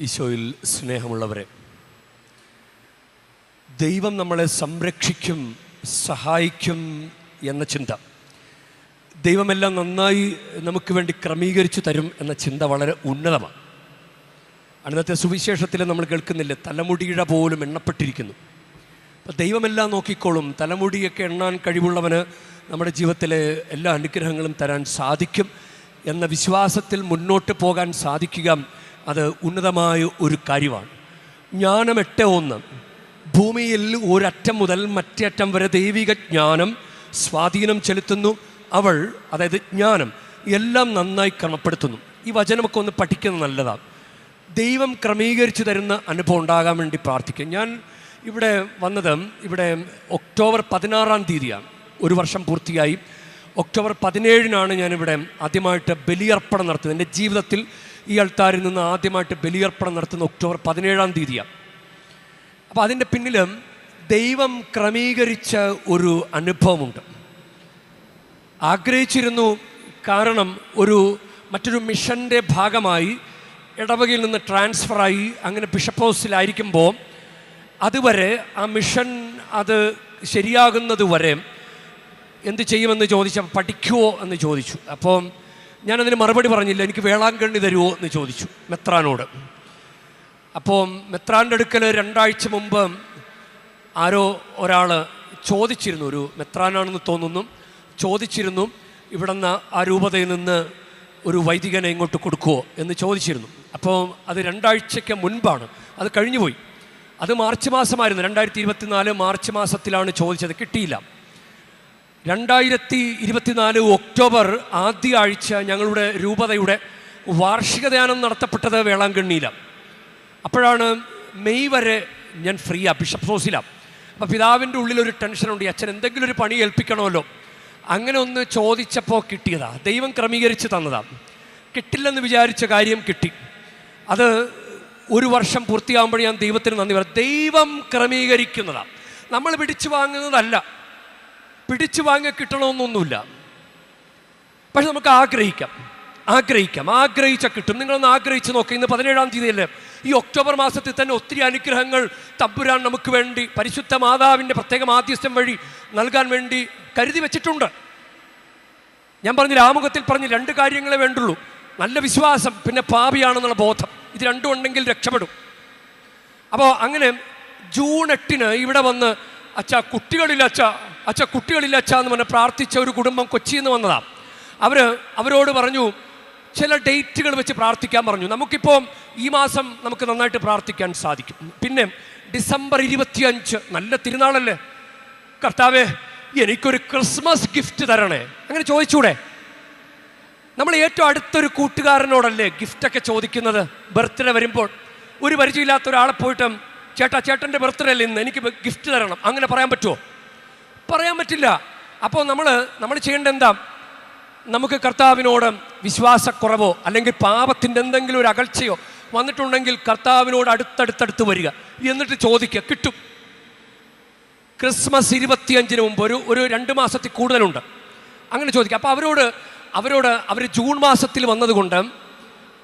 ഈശോയിൽ സ്നേഹമുള്ളവരെ ദൈവം നമ്മളെ സംരക്ഷിക്കും സഹായിക്കും എന്ന ചിന്ത. ദൈവമെല്ലാം നന്നായി നമുക്ക് വേണ്ടി ക്രമീകരിച്ചു തരും എന്ന ചിന്ത വളരെ ഉന്നതമാണ്. അന്നത്തെ സുവിശേഷത്തിൽ നമ്മൾ കേൾക്കുന്നില്ല തലമുടിയുടെ പോലും എണ്ണപ്പെട്ടിരിക്കുന്നു. അപ്പം ദൈവമെല്ലാം നോക്കിക്കോളും തലമുടിയൊക്കെ എണ്ണാൻ കഴിവുള്ളവന് നമ്മുടെ ജീവിതത്തിലെ എല്ലാ അനുഗ്രഹങ്ങളും തരാൻ സാധിക്കും എന്ന വിശ്വാസത്തിൽ മുന്നോട്ട് പോകാൻ സാധിക്കുക അത് ഉന്നതമായ ഒരു കാര്യമാണ്. ജ്ഞാനം എട്ട് ഒന്ന്. ഭൂമിയിൽ ഒരറ്റം മുതൽ മറ്റേ അറ്റം വരെ ദൈവിക ജ്ഞാനം സ്വാധീനം ചെലുത്തുന്നു. അവൾ അതായത് ജ്ഞാനം എല്ലാം നന്നായി ക്രമപ്പെടുത്തുന്നു. ഈ വചനമൊക്കെ ഒന്ന് പഠിക്കുന്നത് നല്ലതാണ്. ദൈവം ക്രമീകരിച്ചു തരുന്ന അനുഭവം ഉണ്ടാകാൻ വേണ്ടി പ്രാർത്ഥിക്കും. ഞാൻ ഇവിടെ വന്നത് ഇവിടെ ഒക്ടോബർ പതിനാറാം തീയതിയാണ്. ഒരു വർഷം പൂർത്തിയായി. ഒക്ടോബർ പതിനേഴിനാണ് ഞാനിവിടെ ആദ്യമായിട്ട് ബലിയർപ്പണം നടത്തുന്നത് എന്റെ ജീവിതത്തിൽ ഈ അൾത്താരിൽ നിന്ന് ആദ്യമായിട്ട് ബലിയർപ്പണം നടത്തുന്ന ഒക്ടോബർ പതിനേഴാം തീയതിയാണ്. അപ്പോൾ അതിന്റെ പിന്നിലും ദൈവം ക്രമീകരിച്ച ഒരു അനുഭവമുണ്ട്. ആഗ്രഹിച്ചിരുന്നു കാരണം ഒരു മറ്റൊരു മിഷന്റെ ഭാഗമായി ഇടവകയിൽ നിന്ന് ട്രാൻസ്ഫറായി അങ്ങനെ ബിഷപ്പ് ഹൗസിലായിരിക്കുമ്പോൾ അതുവരെ ആ മിഷൻ അത് ശരിയാകുന്നതുവരെ എന്ത് ചെയ്യുമെന്ന് ചോദിച്ചപ്പോൾ പഠിക്കുമോ എന്ന് ചോദിച്ചു. അപ്പോൾ ഞാനതിന് മറുപടി പറഞ്ഞില്ല. എനിക്ക് വേളാങ്കണ്ണി തരുമോ എന്ന് ചോദിച്ചു മെത്രാനോട്. അപ്പോൾ മെത്രാന്റെ അടുക്കൽ രണ്ടാഴ്ച മുമ്പ് ആരോ ഒരാൾ ചോദിച്ചിരുന്നു. ഒരു മെത്രാനാണെന്ന് തോന്നുന്നു. ചോദിച്ചിരുന്നു ഇവിടുന്ന് ആ രൂപതയിൽ നിന്ന് ഒരു വൈദികനെ ഇങ്ങോട്ട് കൊടുക്കുമോ എന്ന് ചോദിച്ചിരുന്നു. അപ്പോൾ അത് രണ്ടാഴ്ചയ്ക്ക് മുൻപാണ്. അത് കഴിഞ്ഞുപോയി. അത് മാർച്ച് മാസമായിരുന്നു. രണ്ടായിരത്തി ഇരുപത്തിനാല് മാർച്ച് മാസത്തിലാണ് ചോദിച്ചത്. കിട്ടിയില്ല. രണ്ടായിരത്തി ഇരുപത്തിനാല് ഒക്ടോബർ ആദ്യ ആഴ്ച ഞങ്ങളുടെ രൂപതയുടെ വാർഷിക ധ്യാനം നടത്തപ്പെട്ടത് വേളാങ്കണ്ണിയിലാണ് അപ്പോഴാണ് മെയ് വരെ ഞാൻ ഫ്രീ ഫ്രീയാണ് ബിഷപ്പ് ഹൗസിലാണ് അപ്പോൾ പിതാവിന്റെ ഉള്ളിലൊരു ടെൻഷനുണ്ട് അച്ഛൻ എന്തെങ്കിലും ഒരു പണി ഏൽപ്പിക്കണമല്ലോ. അങ്ങനെ ഒന്ന് ചോദിച്ചപ്പോൾ കിട്ടിയതാ. ദൈവം ക്രമീകരിച്ച് തന്നതാ. കിട്ടില്ലെന്ന് വിചാരിച്ച കാര്യം കിട്ടി. അത് ഒരു വർഷം പൂർത്തിയാകുമ്പോൾ ഞാൻ ദൈവത്തിന് നന്ദി പറയാം ദൈവം ക്രമീകരിക്കുന്നതാണ് നമ്മൾ പിടിച്ചു വാങ്ങുന്നതല്ല. പിടിച്ചു വാങ്ങി കിട്ടണമെന്നൊന്നുമില്ല. പക്ഷെ നമുക്ക് ആഗ്രഹിക്കാം. ആഗ്രഹിക്കാം. ആഗ്രഹിച്ച കിട്ടും. നിങ്ങളൊന്ന് ആഗ്രഹിച്ച് നോക്കുക ഇന്ന് പതിനേഴാം തീയതിയല്ലേ? ഈ ഒക്ടോബർ മാസത്തിൽ തന്നെ ഒത്തിരി അനുഗ്രഹങ്ങൾ തമ്പുരാൻ നമുക്ക് വേണ്ടി പരിശുദ്ധ മാതാവിന്റെ പ്രത്യേക മാധ്യസ്ഥം വഴി നൽകാൻ വേണ്ടി കരുതി വെച്ചിട്ടുണ്ട്. ഞാൻ പറഞ്ഞ രാമുഖത്തിൽ പറഞ്ഞ് രണ്ട് കാര്യങ്ങളെ വേണ്ടുള്ളൂ. നല്ല വിശ്വാസം പിന്നെ പാപിയാണെന്നുള്ള ബോധം. ഇത് രണ്ടും ഉണ്ടെങ്കിൽ രക്ഷപ്പെടും. അപ്പോൾ അങ്ങനെ ജൂൺ എട്ടിന് ഇവിടെ വന്ന് അച്ഛ കുട്ടികളിൽ അച്ഛ അച്ഛ കുട്ടികളില്ല അച്ഛ എന്ന് പറഞ്ഞ് പ്രാർത്ഥിച്ച ഒരു കുടുംബം കൊച്ചിയിൽ നിന്ന് വന്നതാണ് അവർ അവരോട് പറഞ്ഞു ചില ഡേറ്റുകൾ വെച്ച് പ്രാർത്ഥിക്കാൻ പറഞ്ഞു. നമുക്കിപ്പോൾ ഈ മാസം നമുക്ക് നന്നായിട്ട് പ്രാർത്ഥിക്കാൻ സാധിക്കും. പിന്നെ ഡിസംബർ ഇരുപത്തിയഞ്ച് നല്ല തിരുനാളല്ലേ? കർത്താവേ എനിക്കൊരു ക്രിസ്മസ് ഗിഫ്റ്റ് തരണേ. അങ്ങനെ ചോദിച്ചൂടെ? നമ്മൾ ഏറ്റവും അടുത്തൊരു കൂട്ടുകാരനോടല്ലേ ഗിഫ്റ്റൊക്കെ ചോദിക്കുന്നത്? ബർത്ത്ഡേ വരുമ്പോൾ ഒരു പരിചയമില്ലാത്ത ഒരാളെ പോയിട്ട് ചേട്ടാ ചേട്ടന്റെ ബർത്ത്ഡേ അല്ലേ ഇന്ന്? എനിക്ക് ഗിഫ്റ്റ് തരണം. അങ്ങനെ പറയാൻ പറ്റുമോ പറയാൻ പറ്റില്ല. അപ്പോൾ നമ്മൾ നമ്മൾ ചെയ്യേണ്ട എന്താ? നമുക്ക് കർത്താവിനോട് വിശ്വാസക്കുറവോ അല്ലെങ്കിൽ പാപത്തിന്റെ എന്തെങ്കിലും ഒരു അകൽച്ചയോ വന്നിട്ടുണ്ടെങ്കിൽ കർത്താവിനോട് അടുത്തടുത്തടുത്ത് വരിക. എന്നിട്ട് ചോദിക്കുക കിട്ടും. ക്രിസ്മസ് ഇരുപത്തിയഞ്ചിന് മുമ്പ് ഒരു ഒരു രണ്ട് മാസത്തിൽ കൂടുതലുണ്ട്. അങ്ങനെ ചോദിക്കുക. അപ്പോൾ അവരോട് അവരോട് അവർ ജൂൺ മാസത്തിൽ വന്നതുകൊണ്ട്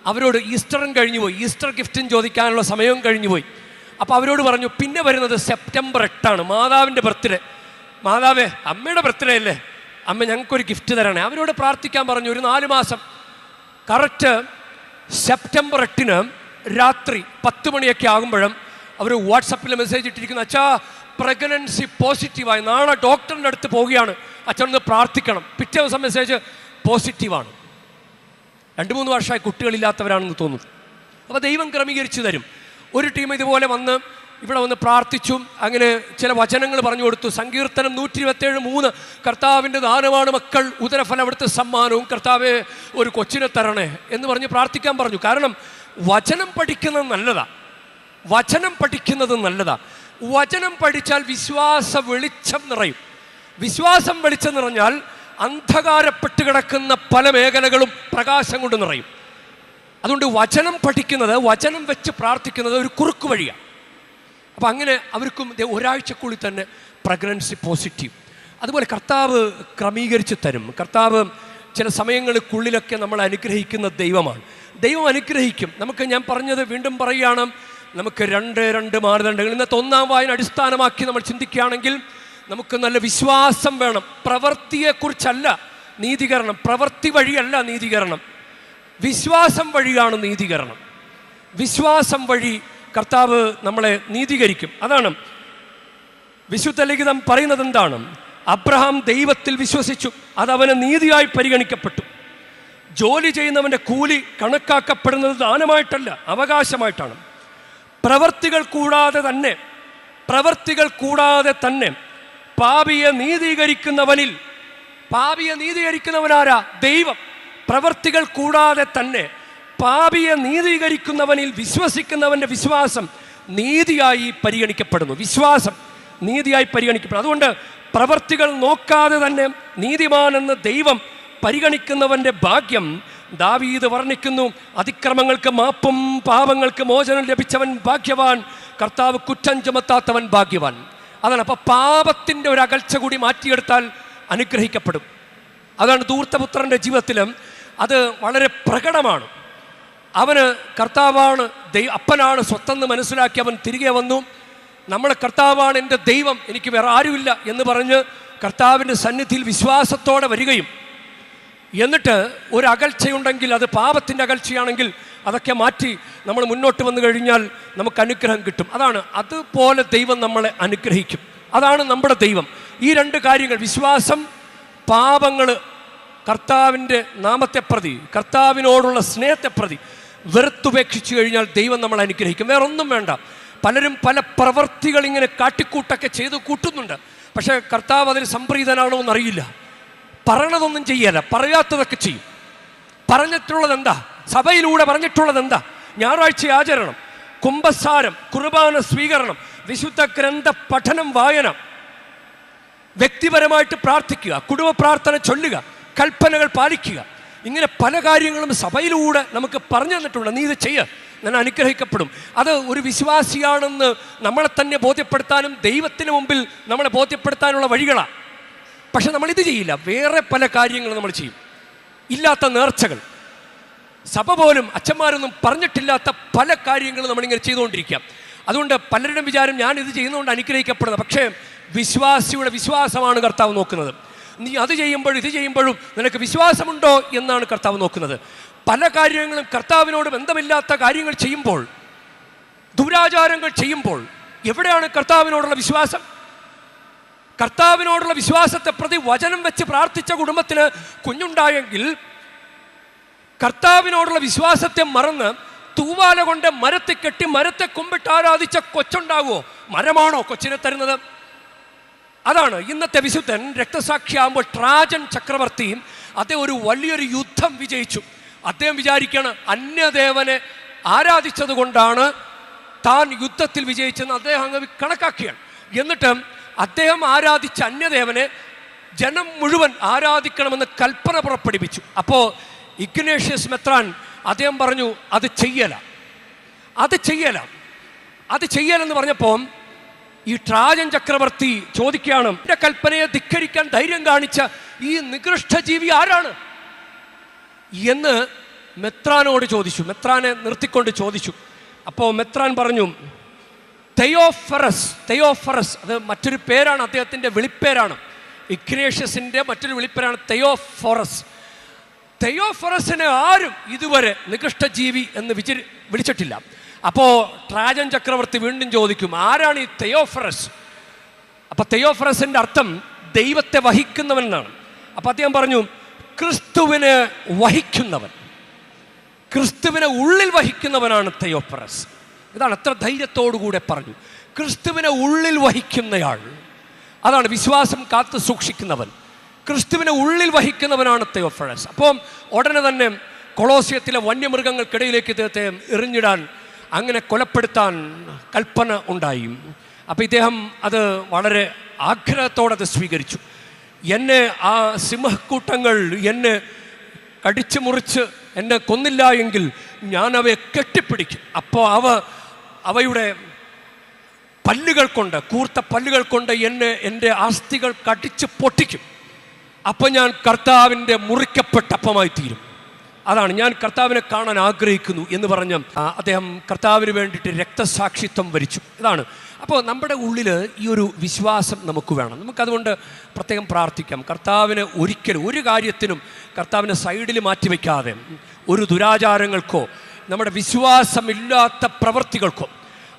അവരോട് ഈസ്റ്ററും കഴിഞ്ഞു പോയി. ഈസ്റ്റർ ഗിഫ്റ്റും ചോദിക്കാനുള്ള സമയവും കഴിഞ്ഞു പോയി. അപ്പോൾ അവരോട് പറഞ്ഞു പിന്നെ വരുന്നത് സെപ്റ്റംബർ എട്ടാണ് മാതാവിന്റെ ബർത്ത്ഡേ. മാതാവേ അമ്മയുടെ ബർത്ത്ഡേ അമ്മ ഞങ്ങൾക്കൊരു ഗിഫ്റ്റ് തരണേ. അവരോട് പ്രാർത്ഥിക്കാൻ പറഞ്ഞു ഒരു നാല് മാസം. കറക്റ്റ് സെപ്റ്റംബർ എട്ടിന് രാത്രി പത്ത് മണിയൊക്കെ ആകുമ്പോഴും അവർ വാട്സപ്പിൽ മെസ്സേജ് ഇട്ടിരിക്കുന്നു അച്ഛാ പ്രഗ്നൻസി പോസിറ്റീവായി നാളെ ഡോക്ടറിന്റെ അടുത്ത് പോവുകയാണ്. അച്ഛനൊന്ന് പ്രാർത്ഥിക്കണം. പിറ്റേ ദിവസം മെസ്സേജ് പോസിറ്റീവാണ് രണ്ട് മൂന്ന് വർഷമായി കുട്ടികളില്ലാത്തവരാണെന്ന് തോന്നുന്നു. അപ്പോൾ ദൈവം ക്രമീകരിച്ചു തരും. ഒരു ടീം ഇതുപോലെ വന്ന് ഇവിടെ വന്ന് പ്രാർത്ഥിച്ചു. അങ്ങനെ ചില വചനങ്ങൾ പറഞ്ഞു കൊടുത്തു. സങ്കീർത്തനം നൂറ്റി ഇരുപത്തേഴ് മൂന്ന്. കർത്താവിന്റെ ദാനമാണ് മക്കൾ. ഉദരഫലം അവിടുത്തെ സമ്മാനവും. കർത്താവെ ഒരു കൊച്ചിനെ തരണേ എന്ന് പറഞ്ഞ് പ്രാർത്ഥിക്കാൻ പറഞ്ഞു. കാരണം വചനം പഠിക്കുന്നത് നല്ലതാ. വചനം പഠിക്കുന്നത് നല്ലതാ. വചനം പഠിച്ചാൽ വിശ്വാസ വെളിച്ചം നിറയും. വിശ്വാസം വെളിച്ചം നിറഞ്ഞാൽ അന്ധകാരപ്പെട്ട് കിടക്കുന്ന പല മേഖലകളും പ്രകാശം കൊണ്ട് നിറയും. അതുകൊണ്ട് വചനം പഠിക്കുന്നത് വചനം വെച്ച് പ്രാർത്ഥിക്കുന്നത് ഒരു കുറുക്ക് വഴിയാണ് അപ്പം അങ്ങനെ അവർക്കും ഒരാഴ്ചക്കുള്ളിൽ തന്നെ പ്രഗ്നൻസി പോസിറ്റീവ് അതുപോലെ കർത്താവ് ക്രമീകരിച്ച് തരും. കർത്താവ് ചില സമയങ്ങൾക്കുള്ളിലൊക്കെ നമ്മൾ അനുഗ്രഹിക്കുന്ന ദൈവമാണ്. ദൈവം അനുഗ്രഹിക്കും. നമുക്ക് ഞാൻ പറഞ്ഞത് വീണ്ടും പറയുകയാണ്. നമുക്ക് രണ്ട് രണ്ട് മാനദണ്ഡങ്ങൾ ഇന്നത്തെ ഒന്നാം വായന അടിസ്ഥാനമാക്കി നമ്മൾ ചിന്തിക്കുകയാണെങ്കിൽ നമുക്ക് നല്ല വിശ്വാസം വേണം. പ്രവൃത്തിയെക്കുറിച്ചല്ല നീതീകരണം. പ്രവൃത്തി വഴിയല്ല നീതീകരണം. വിശ്വാസം വഴിയാണ് നീതീകരണം. വിശ്വാസം വഴി കർത്താവ് നമ്മളെ നീതീകരിക്കും. അതാണ് വിശുദ്ധ ലിഖിതം പറയുന്നത് എന്താണ്? അബ്രഹാം ദൈവത്തിൽ വിശ്വസിച്ചു. അത് അവന് നീതിയായി പരിഗണിക്കപ്പെട്ടു. ജോലി ചെയ്യുന്നവന്റെ കൂലി കണക്കാക്കപ്പെടുന്നത് ദാനമായിട്ടല്ല അവകാശമായിട്ടാണ്. പ്രവർത്തികൾ കൂടാതെ തന്നെ പ്രവർത്തികൾ കൂടാതെ തന്നെ പാപിയെ നീതീകരിക്കുന്നവനിൽ പാപിയെ നീതീകരിക്കുന്നവനാരാ? ദൈവം. പ്രവർത്തികൾ കൂടാതെ തന്നെ പാപിയെ നീതീകരിക്കുന്നവനിൽ വിശ്വസിക്കുന്നവന്റെ വിശ്വാസം നീതിയായി പരിഗണിക്കപ്പെടുന്നു. വിശ്വാസം നീതിയായി പരിഗണിക്കപ്പെടുന്നു. അതുകൊണ്ട് പ്രവർത്തികൾ നോക്കാതെ തന്നെ നീതിമാനെന്ന് ദൈവം പരിഗണിക്കുന്നവന്റെ ഭാഗ്യം ദാവീദ് വർണിക്കുന്നു. അതിക്രമങ്ങൾക്ക് മാപ്പും പാപങ്ങൾക്ക് മോചനം ലഭിച്ചവൻ ഭാഗ്യവാൻ. കർത്താവ് കുറ്റം ചുമത്താത്തവൻ ഭാഗ്യവാൻ. അതാണ് അപ്പോൾ പാപത്തിന്റെ ഒരു അകൽച്ച കൂടി മാറ്റിയെടുത്താൽ അനുഗ്രഹിക്കപ്പെടും. അതാണ് ധൂർത്തപുത്രന്റെ ജീവിതത്തിലും അത് വളരെ പ്രകടമാണ്. അവന് കർത്താവാണ് ദൈവ അപ്പനാണ് സ്വത്തെന്ന് മനസ്സിലാക്കി അവൻ തിരികെ വന്നു. നമ്മുടെ കർത്താവാണ് എന്റെ ദൈവം എനിക്ക് വേറെ ആരുമില്ല എന്ന് പറഞ്ഞ് കർത്താവിന്റെ സന്നിധിയിൽ വിശ്വാസത്തോടെ വരികയും. എന്നിട്ട് ഒരു അകൽച്ചയുണ്ടെങ്കിൽ അത് പാപത്തിന്റെ അകൽച്ചയാണെങ്കിൽ അതൊക്കെ മാറ്റി നമ്മൾ മുന്നോട്ട് വന്നു കഴിഞ്ഞാൽ നമുക്ക് അനുഗ്രഹം കിട്ടും. അതാണ് അതുപോലെ ദൈവം നമ്മളെ അനുഗ്രഹിക്കും. അതാണ് നമ്മുടെ ദൈവം. ഈ രണ്ട് കാര്യങ്ങൾ വിശ്വാസം പാപങ്ങൾ കർത്താവിന്റെ നാമത്തെ പ്രതി കർത്താവിനോടുള്ള സ്നേഹത്തെ പ്രതി വെറുത്തുപേക്ഷിച്ചു കഴിഞ്ഞാൽ ദൈവം നമ്മൾ അനുഗ്രഹിക്കും. വേറെ ഒന്നും വേണ്ട. പലരും പല പ്രവർത്തികൾ ഇങ്ങനെ കാട്ടിക്കൂട്ടൊക്കെ ചെയ്ത് കൂട്ടുന്നുണ്ട്. പക്ഷേ കർത്താവ് അതിന് സംപ്രീതനാണോ എന്നറിയില്ല. പറയണതൊന്നും ചെയ്യല്ല. പറയാത്തതൊക്കെ ചെയ്യും. പറഞ്ഞിട്ടുള്ളത് എന്താ സഭയിലൂടെ പറഞ്ഞിട്ടുള്ളത് എന്താ ഞായറാഴ്ച ആചരണം. കുംഭസാരം കുർബാന സ്വീകരണം വിശുദ്ധ ഗ്രന്ഥ പഠനം വായന. വ്യക്തിപരമായിട്ട് പ്രാർത്ഥിക്കുക കുടുംബ പ്രാർത്ഥന ചൊല്ലുക കൽപ്പനകൾ പാലിക്കുക. ഇങ്ങനെ പല കാര്യങ്ങളും സഭയിലൂടെ നമുക്ക് പറഞ്ഞു തന്നിട്ടുണ്ട് നീ ഇത് ചെയ്യ ഞാൻ അനുഗ്രഹിക്കപ്പെടും. അത് ഒരു വിശ്വാസിയാണെന്ന് നമ്മളെ തന്നെ ബോധ്യപ്പെടുത്താനും ദൈവത്തിന് മുമ്പിൽ നമ്മളെ ബോധ്യപ്പെടുത്താനുള്ള വഴികളാണ് പക്ഷെ നമ്മൾ ഇത് ചെയ്യില്ല. വേറെ പല കാര്യങ്ങളും നമ്മൾ ചെയ്യും. ഇല്ലാത്ത നേർച്ചകൾ. സഭ പോലും അച്ഛന്മാരൊന്നും പറഞ്ഞിട്ടില്ലാത്ത പല കാര്യങ്ങളും നമ്മളിങ്ങനെ ചെയ്തുകൊണ്ടിരിക്കുക അതുകൊണ്ട് പലരുടെയും വിചാരം ഞാൻ ഇത് ചെയ്യുന്നതുകൊണ്ട് അനുഗ്രഹിക്കപ്പെടുന്നത്. പക്ഷേ വിശ്വാസിയുടെ വിശ്വാസമാണ് കർത്താവ് നോക്കുന്നത്. നീ അത് ചെയ്യുമ്പോഴും ഇത് ചെയ്യുമ്പോഴും നിനക്ക് വിശ്വാസമുണ്ടോ എന്നാണ് കർത്താവ് നോക്കുന്നത്. പല കാര്യങ്ങളും കർത്താവിനോട് ബന്ധമില്ലാത്ത കാര്യങ്ങൾ ചെയ്യുമ്പോൾ ദുരാചാരങ്ങൾ ചെയ്യുമ്പോൾ എവിടെയാണ് കർത്താവിനോടുള്ള വിശ്വാസം? കർത്താവിനോടുള്ള വിശ്വാസത്തെ പ്രതി വചനം വെച്ച് പ്രാർത്ഥിച്ച കുടുംബത്തിന് കുഞ്ഞുണ്ടായെങ്കിൽ കർത്താവിനോടുള്ള വിശ്വാസത്തെ മറന്ന് തൂവാല കൊണ്ട് മരത്തെ കെട്ടി മരത്തെ കുമ്പിട്ട് ആരാധിച്ച കൊച്ചുണ്ടാകുമോ മരമാണോ കൊച്ചിനെ തരുന്നത്? അതാണ് ഇന്നത്തെ വിശുദ്ധൻ രക്തസാക്ഷിയാകുമ്പോൾ ട്രാജൻ ചക്രവർത്തിയും അദ്ദേഹം ഒരു വലിയൊരു യുദ്ധം വിജയിച്ചു. അദ്ദേഹം വിചാരിക്കുകയാണ് അന്യദേവനെ ആരാധിച്ചത് കൊണ്ടാണ് താൻ യുദ്ധത്തിൽ വിജയിച്ചെന്ന് അദ്ദേഹം അങ്ങ് കണക്കാക്കിയാണ് എന്നിട്ട് അദ്ദേഹം ആരാധിച്ച അന്യദേവനെ ജനം മുഴുവൻ ആരാധിക്കണമെന്ന് കൽപ്പന പുറപ്പെടുവിച്ചു. അപ്പോൾ ഇഗ്നേഷ്യസ് മെത്രാൻ അദ്ദേഹം പറഞ്ഞു അത് ചെയ്യല. അത് ചെയ്യല. അത് ചെയ്യലെന്ന് പറഞ്ഞപ്പോൾ ഈ ട്രാജൻ ചക്രവർത്തി ചോദിക്കുകയാണ് എന്റെ കൽപ്പനയെ ധിക്കരിക്കാൻ ധൈര്യം കാണിച്ച ഈ നികൃഷ്ട ജീവി ആരാണ്? എന്ന് മെത്രാനോട് ചോദിച്ചു. മെത്രാനെ നിർത്തിക്കൊണ്ട് ചോദിച്ചു. അപ്പോൾ മെത്രാൻ പറഞ്ഞു തെയോഫറസ് തെയോഫറസ് അത് മറ്റൊരു പേരാണ് അദ്ദേഹത്തിന്റെ വിളിപ്പേരാണ്. ഇഗ്നേഷ്യസിന്റെ മറ്റൊരു വിളിപ്പേരാണ് തെയോഫോറസ്. തെയോഫറസിനെ ആരും ഇതുവരെ നികൃഷ്ടജീവി എന്ന് വിചരി വിളിച്ചിട്ടില്ല. അപ്പോൾ ട്രാജൻ ചക്രവർത്തി വീണ്ടും ചോദിക്കും ആരാണ് ഈ തെയോഫറസ് അപ്പോൾ തെയോഫറസിന്റെ അർത്ഥം ദൈവത്തെ വഹിക്കുന്നവൻ എന്നാണ് അപ്പോൾ അദ്ദേഹം പറഞ്ഞു ക്രിസ്തുവിനെ വഹിക്കുന്നവൻ ക്രിസ്തുവിനെ ഉള്ളിൽ വഹിക്കുന്നവനാണ് തെയോഫറസ് ഇതാണ് അത്ര ധൈര്യത്തോടുകൂടെ പറഞ്ഞു. ക്രിസ്തുവിനെ ഉള്ളിൽ വഹിക്കുന്നയാൾ അതാണ് വിശ്വാസം കാത്തു സൂക്ഷിക്കുന്നവൻ. ക്രിസ്തുവിനെ ഉള്ളിൽ വഹിക്കുന്നവനാണ് തെയോഫറസ് അപ്പം ഉടനെ തന്നെ കൊളോസിയത്തിലെ വന്യമൃഗങ്ങൾക്കിടയിലേക്ക് ഇദ്ദേഹത്തെ എറിഞ്ഞിടാൻ അങ്ങനെ കൊലപ്പെടുത്താൻ കൽപ്പന ഉണ്ടായി. അപ്പോൾ ഇദ്ദേഹം അത് വളരെ ആഗ്രഹത്തോടെ അത് സ്വീകരിച്ചു. എന്നെ ആ സിംഹക്കൂട്ടങ്ങൾ എന്നെ കടിച്ചു മുറിച്ച് എന്നെ കൊന്നില്ല എങ്കിൽ ഞാൻ അവയെ കെട്ടിപ്പിടിക്കും. അപ്പോൾ അവ അവയുടെ പല്ലുകൾ കൊണ്ട് കൂർത്ത പല്ലുകൾ കൊണ്ട് എന്നെ എന്റെ ആസ്തികൾ കടിച്ച് പൊട്ടിക്കും. അപ്പം ഞാൻ കർത്താവിന്റെ മുറിക്കപ്പെട്ട അപ്പമായി തീരും അതാണ് ഞാൻ കർത്താവിനെ കാണാൻ ആഗ്രഹിക്കുന്നു എന്ന് പറഞ്ഞ് അദ്ദേഹം കർത്താവിന് വേണ്ടിയിട്ട് രക്തസാക്ഷിത്വം വരിച്ചു. ഇതാണ്. അപ്പോൾ നമ്മുടെ ഉള്ളിൽ ഈ ഒരു വിശ്വാസം നമുക്ക് വേണം. നമുക്കതുകൊണ്ട് പ്രത്യേകം പ്രാർത്ഥിക്കാം. കർത്താവിനെ ഒരിക്കലും ഒരു കാര്യത്തിനും കർത്താവിനെ സൈഡിൽ മാറ്റി മാറ്റിവെക്കാതെ ഒരു ദുരാചാരങ്ങൾക്കോ നമ്മുടെ വിശ്വാസമില്ലാത്ത പ്രവൃത്തികൾക്കോ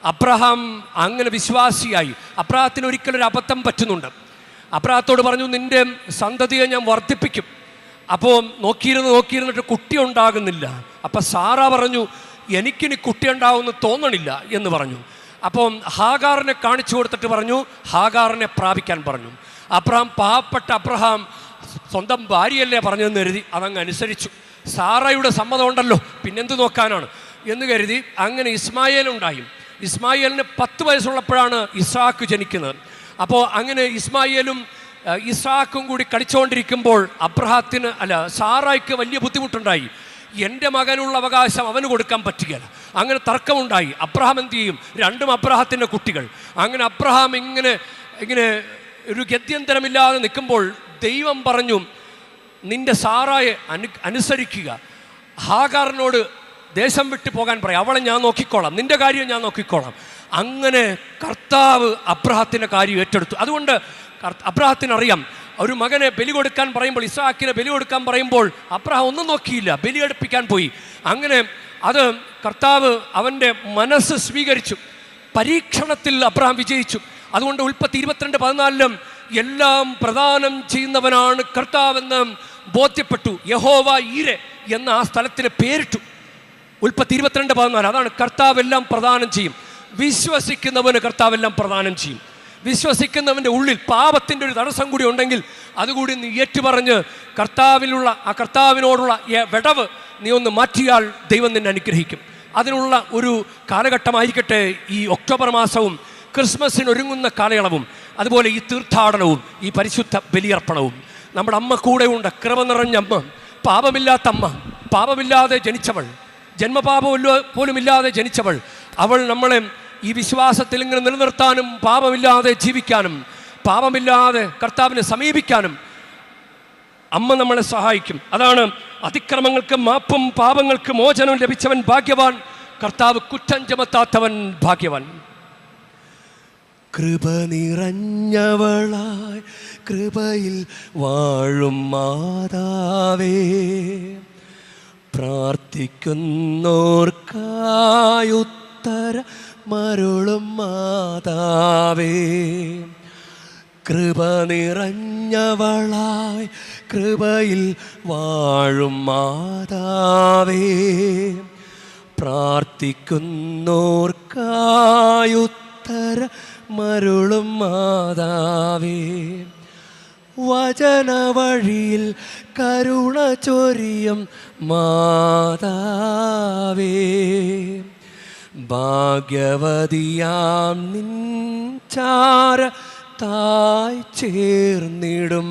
അബ്രഹാം അങ്ങനെ വിശ്വാസിയായി. അബ്രഹത്തിന് ഒരിക്കലും ഒരു അബദ്ധം പറ്റുന്നുണ്ട്. അബ്രഹത്തോട് പറഞ്ഞു നിന്റെ സന്തതിയെ ഞാൻ വർദ്ധിപ്പിക്കും. അപ്പോൾ നോക്കിയിരുന്ന് നോക്കിയിരുന്നിട്ട് കുട്ടി ഉണ്ടാകുന്നില്ല അപ്പം സാറ പറഞ്ഞു എനിക്കിനി കുട്ടി ഉണ്ടാവുമെന്ന് തോന്നണില്ല എന്ന് പറഞ്ഞു. അപ്പം ഹാഗാറിനെ കാണിച്ചു കൊടുത്തിട്ട് പറഞ്ഞു ഹാഗാറിനെ പ്രാപിക്കാൻ പറഞ്ഞു. അബ്രഹാം പാവപ്പെട്ട അബ്രഹാം സ്വന്തം ഭാര്യയല്ലേ പറഞ്ഞതെന്ന് കരുതി അതങ്ങ് അനുസരിച്ചു. സാറയുടെ സമ്മതം ഉണ്ടല്ലോ പിന്നെന്ത് നോക്കാനാണ്? എന്ന് കരുതി അങ്ങനെ ഇസ്മായേൽ ഉണ്ടായി. ഇസ്മായേലിന് പത്ത് വയസ്സുള്ളപ്പോഴാണ് ഇസാക്ക് ജനിക്കുന്നത്. അപ്പോൾ അങ്ങനെ ഇസ്മായേലും ഇസാക്കും കൂടി കളിച്ചുകൊണ്ടിരിക്കുമ്പോൾ അബ്രഹാത്തിന് അല്ല സാറായിക്ക് വലിയ ബുദ്ധിമുട്ടുണ്ടായി. എന്റെ മകനുള്ള അവകാശം അവന് കൊടുക്കാൻ പറ്റുകയില്ല. അങ്ങനെ തർക്കമുണ്ടായി. അബ്രഹാം എന്ത് ചെയ്യും? രണ്ടും അബ്രഹാത്തിന്റെ കുട്ടികൾ. അങ്ങനെ അബ്രഹാം ഇങ്ങനെ ഇങ്ങനെ ഒരു ഗത്യന്തരമില്ലാതെ നിൽക്കുമ്പോൾ ദൈവം പറഞ്ഞു നിന്റെ സാറായെ അനു അനുസരിക്കുക. ഹാഗാറിനോട് ദേശം വിട്ടു പോകാൻ പറയാം. അവളെ ഞാൻ നോക്കിക്കോളാം. നിന്റെ കാര്യം ഞാൻ നോക്കിക്കോളാം. അങ്ങനെ കർത്താവ് അബ്രഹത്തിന്റെ കാര്യം ഏറ്റെടുത്തു. അതുകൊണ്ട് കർത്ത- അബ്രഹത്തിന് അറിയാം ഒരു മകനെ ബലി കൊടുക്കാൻ പറയുമ്പോൾ ഇസാക്കിനെ ബലി കൊടുക്കാൻ പറയുമ്പോൾ അബ്രഹാം ഒന്നും നോക്കിയില്ല. ബലി എടുപ്പിക്കാൻ പോയി. അങ്ങനെ അത് കർത്താവ് അവന്റെ മനസ്സ് സ്വീകരിച്ചു. പരീക്ഷണത്തിൽ അബ്രഹാം വിജയിച്ചു. അതുകൊണ്ട് ഉൽപ്പത്തി ഇരുപത്തിരണ്ട് പതിനാലിലും എല്ലാം പ്രദാനം ചെയ്യുന്നവനാണ് കർത്താവെന്ന് ബോധ്യപ്പെട്ടു. യഹോവ ഈരെ എന്ന ആ സ്ഥലത്തിന് പേരിട്ടു. ഉൽപ്പത്തി ഇരുപത്തിരണ്ട് പതിനാല് അതാണ് കർത്താവെല്ലാം പ്രദാനം ചെയ്യും. വിശ്വസിക്കുന്നവന് കർത്താവെല്ലാം പ്രദാനം ചെയ്യും. വിശ്വസിക്കുന്നവന്റെ ഉള്ളിൽ പാപത്തിന്റെ ഒരു തടസ്സം കൂടി ഉണ്ടെങ്കിൽ അതുകൂടി നീ ഏറ്റുപറഞ്ഞ് കർത്താവിലുള്ള ആ കർത്താവിനോടുള്ള വിടവ് നീ ഒന്ന് മാറ്റിയാൽ ദൈവം നിന്നെ അനുഗ്രഹിക്കും. അതിനുള്ള ഒരു കാലഘട്ടമായിരിക്കട്ടെ ഈ ഒക്ടോബർ മാസവും ക്രിസ്മസിന് ഒരുങ്ങുന്ന കാലയളവും. അതുപോലെ ഈ തീർത്ഥാടനവും ഈ പരിശുദ്ധ ബലിയർപ്പണവും. നമ്മുടെ അമ്മ കൂടെയുണ്ട് കൃപ നിറഞ്ഞ അമ്മ പാപമില്ലാത്ത അമ്മ പാപമില്ലാതെ ജനിച്ചവൾ ജന്മപാപമല്ലോ പോലുമില്ലാതെ ജനിച്ചവൾ. അവൾ നമ്മളെ ഈ വിശ്വാസത്തിൽ ഇങ്ങനെ നിലനിർത്താനും പാപമില്ലാതെ ജീവിക്കാനും പാപമില്ലാതെ കർത്താവിനെ സമീപിക്കാനും അമ്മ നമ്മളെ സഹായിക്കും. അതാണ് അതിക്രമങ്ങൾക്ക് മാപ്പും പാപങ്ങൾക്ക് മോചനവും ലഭിച്ചവൻ ഭാഗ്യവാൻ കർത്താവ് കുറ്റം ചുമത്താത്തവൻ ഭാഗ്യവാൻ. കൃപ നിറഞ്ഞവളായി കൃപയിൽ വാഴും മാതാവേ പ്രാർത്ഥിക്കുന്നോർക്കായുത്തര മരുളും മാതാവേ. കൃപ നിറഞ്ഞവളായി കൃപയിൽ വാഴും മാതാവേ. പ്രാർത്ഥിക്കുന്നോർക്കായുത്തര മരുളും മാതാവേ. വചനവഴിയിൽ കരുണ ചൊരിയും മാതാവേ. ഭാഗ്യവതിയാം നിൻ ചാര തായ് ചേർന്നിടും.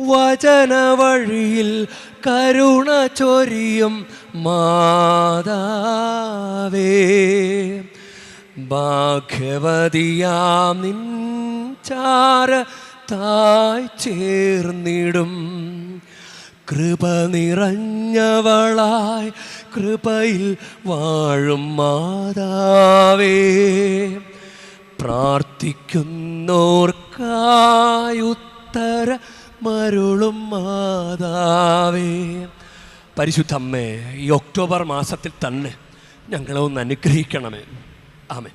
വചനവഴിയിൽ കരുണ ചൊരിയും മാതാവേ. ഭാഗ്യവതിയാം നിൻ ചാര തായ് ചേർന്നിടും. കൃപ നിറഞ്ഞവളായി കൃപയിൽ വാഴും മാതാവേ. പ്രാർത്ഥിക്കുന്നോർക്കായുത്തര മരുളും മാതാവേ. പരിശുദ്ധമ്മേ ഈ ഒക്ടോബർ മാസത്തിൽ തന്നെ ഞങ്ങളെ ഒന്ന് അനുഗ്രഹിക്കണമേ. ആമേ